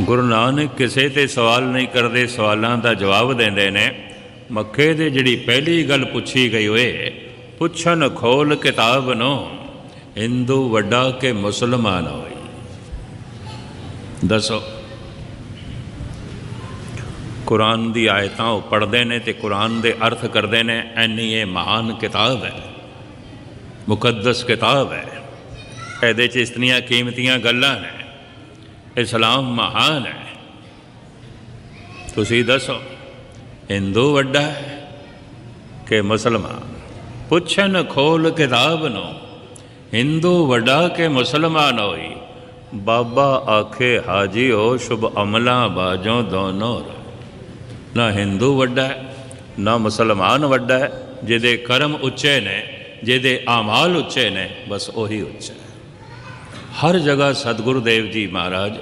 ਗੁਰੂ ਨਾਨਕ ਕਿਸੇ ਤੇ ਸਵਾਲ ਨਹੀਂ ਕਰਦੇ, ਸਵਾਲਾਂ ਦਾ ਜਵਾਬ ਦਿੰਦੇ ਨੇ। ਮੱਖੇ ਦੇ ਜਿਹੜੀ ਪਹਿਲੀ ਗੱਲ ਪੁੱਛੀ ਗਈ ਹੋਏ ਪੁੱਛਣ ਖੋਲ ਕਿਤਾਬ ਨੂੰ ਹਿੰਦੂ ਵੱਡਾ ਕਿ ਮੁਸਲਮਾਨ ਹੋਈ। ਦੱਸੋ। ਕੁਰਾਨ ਦੀ ਆਇਤਾਂ ਉਹ ਪੜ੍ਹਦੇ ਨੇ ਤੇ ਕੁਰਾਨ ਦੇ ਅਰਥ ਕਰਦੇ ਨੇ, ਐਨੀ ਇਹ ਮਹਾਨ ਕਿਤਾਬ ਹੈ। ਮੁਕੱਦਸ ਕਿਤਾਬ ਹੈ। ਇਹਦੇ 'ਚ ਇਤਨੀਆਂ ਕੀਮਤੀਆਂ ਗੱਲਾਂ ਨੇ। ਇਸਲਾਮ ਮਹਾਨ ਹੈ। ਤੁਸੀਂ ਦੱਸੋ, ਹਿੰਦੂ ਵੱਡਾ ਹੈ ਕਿ ਮੁਸਲਮਾਨ? ਪੁੱਛਣ ਖੋਲ ਕਿਤਾਬ ਨੂੰ, ਹਿੰਦੂ ਵੱਡਾ ਕਿ ਮੁਸਲਮਾਨ ਹੋਈ? ਬਾਬਾ ਆਖੇ, ਹਾਜੀ ਹੋ ਸ਼ੁਭ ਅਮਲਾਂ ਬਾਜੋਂ ਦੋਨੋਂ ਰੋ। ਨਾ ਹਿੰਦੂ ਵੱਡਾ ਹੈ, ਨਾ ਮੁਸਲਮਾਨ ਵੱਡਾ ਹੈ, ਜਿਹਦੇ ਕਰਮ ਉੱਚੇ ਨੇ, ਜਿਹਦੇ ਆਮਾਲ ਉੱਚੇ ਨੇ, ਬਸ ਉਹੀ ਉੱਚਾ ਹੈ। ਹਰ ਜਗ੍ਹਾ ਸਤਿਗੁਰੂ ਦੇਵ ਜੀ ਮਹਾਰਾਜ